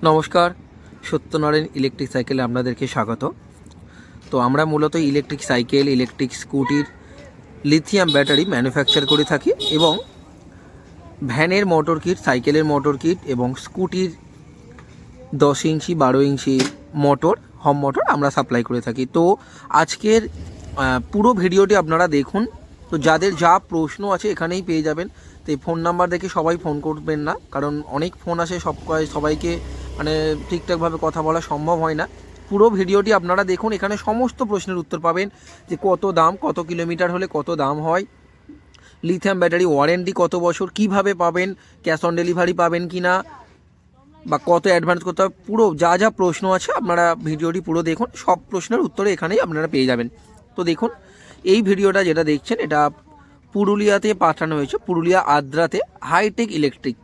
নমস্কার, সত্যনারায়ণ ইলেকট্রিক সাইকেলে আপনাদেরকে স্বাগত। তো আমরা মূলত ইলেকট্রিক সাইকেল, ইলেকট্রিক স্কুটির, লিথিয়াম ব্যাটারি ম্যানুফ্যাকচার করে থাকি এবং ভ্যানের মোটর কিট, সাইকেলের মোটর কিট এবং স্কুটির দশ ইঞ্চি, বারো ইঞ্চি মোটর, হম মোটর আমরা সাপ্লাই করে থাকি। তো আজকের পুরো ভিডিওটি আপনারা দেখুন। তো যাদের যা প্রশ্ন আছে এখানেই পেয়ে যাবেন। তো এই ফোন নাম্বার দেখে সবাই ফোন করবেন না, কারণ অনেক ফোন আসে, সব সবাইকে মানে ঠিকঠাকভাবে কথা বলা সম্ভব হয় না। পুরো ভিডিওটি আপনারা দেখুন, এখানে সমস্ত প্রশ্নের উত্তর পাবেন যে কত দাম, কত কিলোমিটার হলে কত দাম হয় লিথিয়াম ব্যাটারি ওয়ারেন্টি কত বছর, কীভাবে পাবেন ক্যাশ অন ডেলিভারি পাবেন কি না বা কত অ্যাডভান্স করতে হবে, পুরো যা যা প্রশ্ন আছে আপনারা ভিডিওটি পুরো দেখুন, সব প্রশ্নের উত্তরে এখানেই আপনারা পেয়ে যাবেন। তো দেখুন, এই ভিডিওটা যেটা দেখছেন, এটা পুরুলিয়াতে পাঠানো হয়েছে, পুরুলিয়া আদ্রাতে হাইটেক ইলেকট্রিক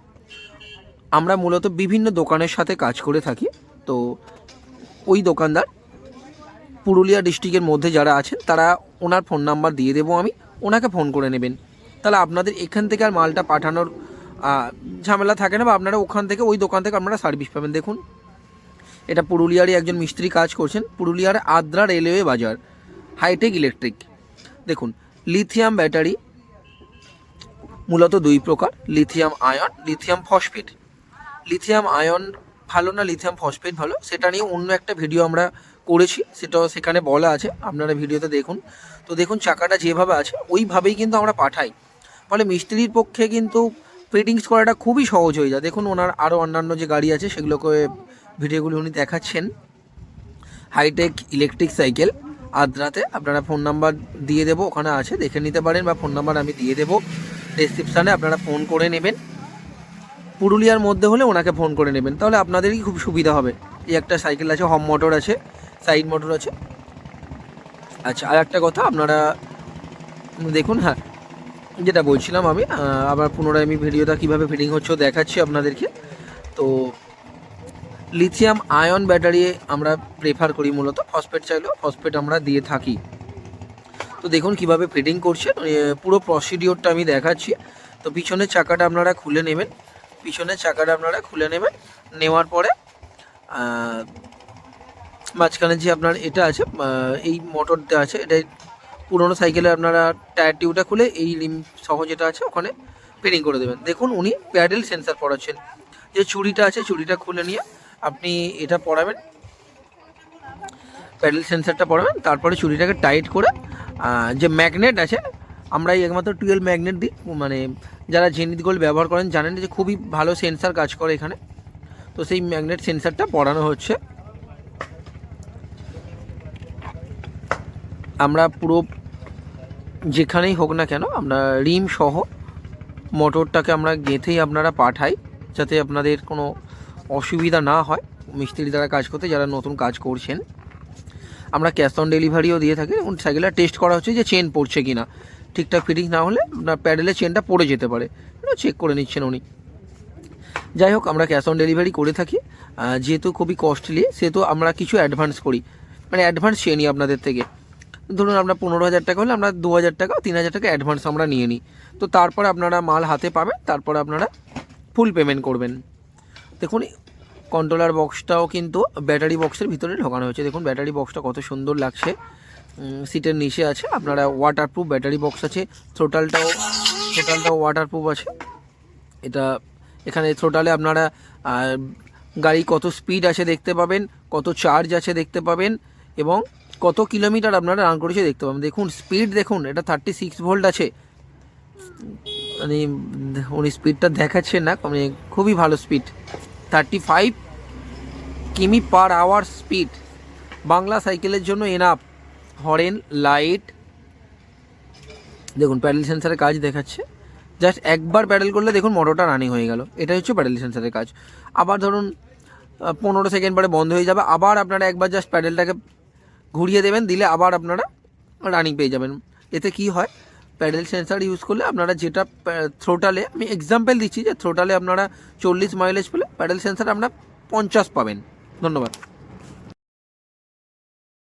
আমরা মূলত বিভিন্ন দোকানের সাথে কাজ করে থাকি। তো ওই দোকানদার পুরুলিয়া ডিস্ট্রিক্টের মধ্যে যারা আছেন, তারা ওনার ফোন নাম্বার দিয়ে দেবো আমি। ওনাকে ফোন করে নেবেন। তাহলে আপনাদের এখান থেকে আর মালটা পাঠানোর ঝামেলা থাকে না বা আপনারা ওখান থেকে, ওই দোকান থেকে আপনারা সার্ভিস পাবেন। দেখুন, এটা পুরুলিয়ারই একজন মিস্ত্রি কাজ করছেন। পুরুলিয়ার Adra railway Bazar, hi tech electric. দেখুন, লিথিয়াম ব্যাটারি মূলত দুই প্রকার, lithium ion, lithium phosphate. Lithium ion ভালো না লিথিয়াম ফসফেট ভালো? সেটা নিয়ে অন্য একটা ভিডিও আমরা করেছি, সেটাও সেখানে বলা আছে, আপনারা ভিডিওতে দেখুন। তো দেখুন, চাকাটা যেভাবে আছে, ওইভাবেই কিন্তু আমরা পাঠাই। ফলে মিস্ত্রির পক্ষে কিন্তু ফিটিংস করাটা খুবই সহজ হয়ে যায়। দেখুন, ওনার আরও অন্যান্য যে গাড়ি আছে, সেগুলোকে ভিডিওগুলি উনি দেখাচ্ছেন। হাইটেক ইলেকট্রিক সাইকেল আদ্রাতে। আপনারা ফোন নাম্বার দিয়ে দেবো, ওখানে আছে, দেখে নিতে পারেন বা ফোন নাম্বার আমি দিয়ে দেবো। ডেসক্রিপশানে আপনারা ফোন করে নেবেন। পুরুলিয়ার মধ্যে হলে ওনাকে ফোন করে নেবেন। তাহলে আপনাদেরই খুব সুবিধা হবে। এই একটা সাইকেল আছে হম মোটর আছে সাইড মোটর আছে। আচ্ছা আর একটা কথা, আপনারা দেখুন হ্যাঁ যেটা বলছিলাম আমি আবার পুনরায় আমি ভিডিওটা কীভাবে ফিটিং হচ্ছে দেখাচ্ছি আপনাদেরকে। তো লিথিয়াম আয়ন ব্যাটারি আমরা প্রেফার করি মূলত ফসফেট চাইলেও ফসফেট আমরা দিয়ে থাকি। তো দেখুন কীভাবে ফিটিং করছে পুরো প্রসিডিওরটা আমি দেখাচ্ছি। তো পিছনের চাকাটা আপনারা খুলে নেবেন। পিছনের চাকাটা আপনারা খুলে নেবেন, নেওয়ার পরে মাঝখানে যে আপনার এটা আছে এই মোটরটা আছে এটা পুরোনো সাইকেলে আপনারা টায়ার টিউবটা খুলে এই রিম সহ যেটা আছে ওখানে ফিটিং করে দেবেন। দেখুন উনি প্যাডেল সেন্সার পড়াচ্ছেন যে চুড়িটা আছে, চুড়িটা খুলে নিয়ে আপনি এটা পড়াবেন প্যাডেল সেন্সারটা পড়াবেন তারপরে চুড়িটাকে টাইট করে যে ম্যাগনেট আছে, আমরা এই একমাত্র টুয়েলভ ম্যাগনেট দিই মানে যারা জেনিত গোল্ড ব্যবহার করেন জানেন যে খুবই ভালো সেন্সার কাজ করে এখানে। তো সেই ম্যাগনেট সেন্সারটা পড়ানো হচ্ছে। আমরা পুরো যেখানেই হোক না কেন, আমরা রিম সহ মোটরটাকে আমরা গেঁথেই আপনারা পাঠাই, যাতে আপনাদের কোনো অসুবিধা না হয়। মিস্ত্রি দ্বারা কাজ করতে, যারা নতুন কাজ করছেন। আমরা ক্যাশ অন ডেলিভারিও দিয়ে থাকি এবং সাইকেলটা টেস্ট করা হচ্ছে যে চেন পড়ছে কি না ঠিকঠাক ফিটিং না হলে আপনার প্যাডেলের চেনটা পড়ে যেতে পারে। এটা চেক করে নিচ্ছেন উনি। যাই হোক, আমরা ক্যাশ অন ডেলিভারি করে থাকি। যেহেতু খুবই কস্টলি সেহেতু আমরা কিছু অ্যাডভান্স করি। মানে অ্যাডভান্স চেয়ে নিই আপনাদের থেকে। ধরুন আপনার পনেরো হাজার টাকা হলে আমরা দু হাজার টাকা, তিন হাজার টাকা অ্যাডভান্স আমরা নিয়ে নিই। তো তারপরে আপনারা মাল হাতে পাবেন, তারপরে আপনারা ফুল পেমেন্ট করবেন। দেখুন কন্ট্রোলার বক্সটাও কিন্তু ব্যাটারি বক্সের ভিতরে ঢোকানো হয়েছে। দেখুন ব্যাটারি বক্সটা কত সুন্দর লাগছে। সিটের নিচে আছে। আপনারা ওয়াটারপ্রুফ ব্যাটারি বক্স আছে। থ্রোটালটাও থ্রোটালটাও ওয়াটারপ্রুফ আছে। এটা এখানে থ্রোটালে আপনারা গাড়ি কত স্পিড আছে দেখতে পাবেন, কত চার্জ আছে দেখতে পাবেন এবং কত কিলোমিটার আপনারা রান করেছে দেখতে পাবেন। দেখুন স্পিড দেখুন, এটা থার্টি সিক্স ভোল্ট আছে। মানে উনি স্পিডটা দেখাচ্ছেন না মানে খুবই ভালো স্পিড থার্টি ফাইভ কিমি পার আওয়ার স্পিড বাংলা সাইকেলের জন্য এনাফ হরেন, লাইট। দেখুন, প্যাডেল সেন্সারের কাজ দেখাচ্ছে। জাস্ট একবার প্যাডেল করলে দেখুন মোটরটা রানিং হয়ে গেল। এটাই হচ্ছে প্যাডেল সেন্সারের কাজ। আবার ধরুন পনেরো সেকেন্ড পরে বন্ধ হয়ে যাবে। আবার আপনারা একবার জাস্ট প্যাডেলটাকে ঘুরিয়ে দেবেন, দিলে আবার আপনারা রানিং পেয়ে যাবেন। এতে কি হয়? প্যাডেল সেন্সার ইউজ করলে আপনারা যেটা থ্রোটালে আমি এক্সাম্পল দিচ্ছি যে থ্রোটালে আপনারা চল্লিশ মাইলেজ পেলে প্যাডেল সেন্সার আপনারা পঞ্চাশ পাবেন। ধন্যবাদ।